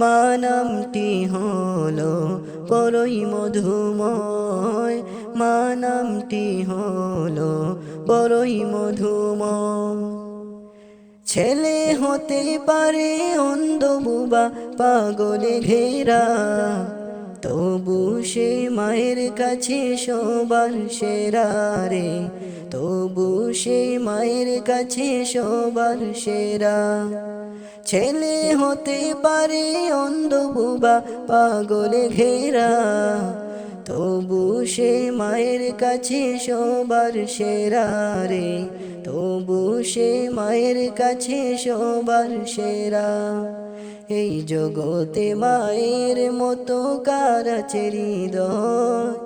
মা নামটি হলো পরই মধুময়। মা নামটি হলো পরই মধুময়। ছেলে হতে পারে অন্ধ বুবা, পাগলে ঘেরা। তবু সে মায়ের কাছে সবার সেরা রে। তবু সে মায়ের কাছে সবার সেরা। ছেলে হতে পারে অন্ধ বুবা পাগলে ঘেরা। তবু সে মায়ের কাছে সবার সেরা রে। তবু সে মায়ের কাছে সবার সেরা। এই জগতে মায়ের মতো কারাচে হৃদয়?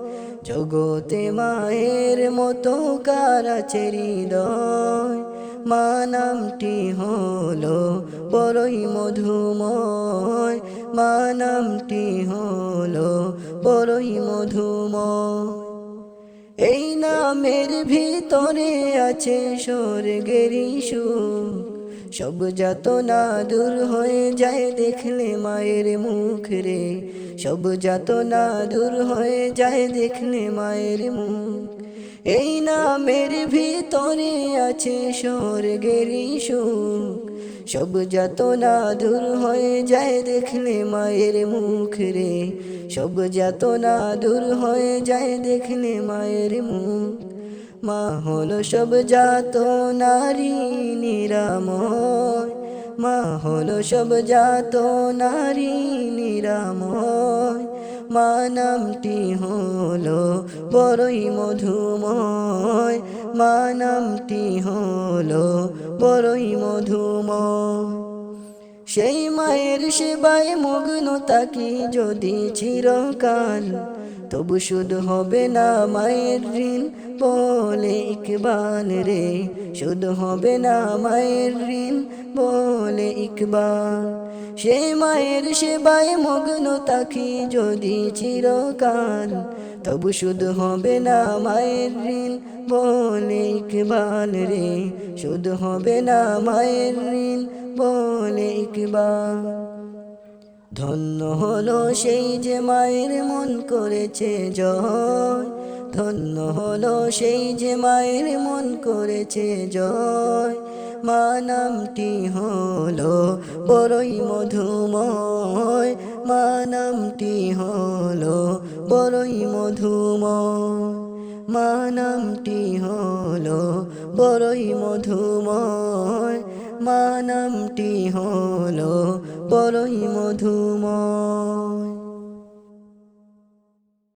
জগতে মায়ের মতো কারাচে হৃদয়? মা নামটি হলো বড়ই মধুময়। মা নামটি হলো বড়ই মধুময়। এই নামের ভিতরে আছে স্বর্গেরই সুখ সব যত না দূর হয়ে যায় দেখলে মায়ের মুখ রে। সব যত না দূর হয়ে যায় দেখলে মায়ের মুখ। এই নামের ভিতরে আছে স্বর্গেরই সুখ। সব না দূর হয়ে যায় দেখলে মায়ের মুখ রে। সব যত না দূর হয়ে যায় দেখলে মায়ের মুখ। মা হলো সব জাত নারী নিরাময়। মা হলো সব জাত নারী নিরাময়। মা নামটি হলো বড়ই মধুময়। মা নামটি হলো বড়ই মধুময়। সেই মায়ের সেবায় মগ্ন তাকি যদি চিরকাল তবু শুধু হবে না মায়ের ঋণ বলে ইকবাল রে। শুধু হবে না মায়ের ঋণ বলে ইকবাল। সে মায়ের সেবায় মগ্ন তাকি যদি চিরকাল। তবু শুধু হবে না মায়ের ঋণ বলে ইকবাল রে। শুধু হবে না মায়ের ঋণ বলে ইকবাল। ধন্য হলো সেই যে মায়ের মন করেছে জয়। ধন্য হলো সেই যে মায়ের মন করেছে জয়। মা নামটি হলো বড়ই মধুময়। মা নামটি হলো বড়ই মধুময়। মা নামটি হলো বড়ই মধুময়। নামটি হলো বড়ই মধুময়।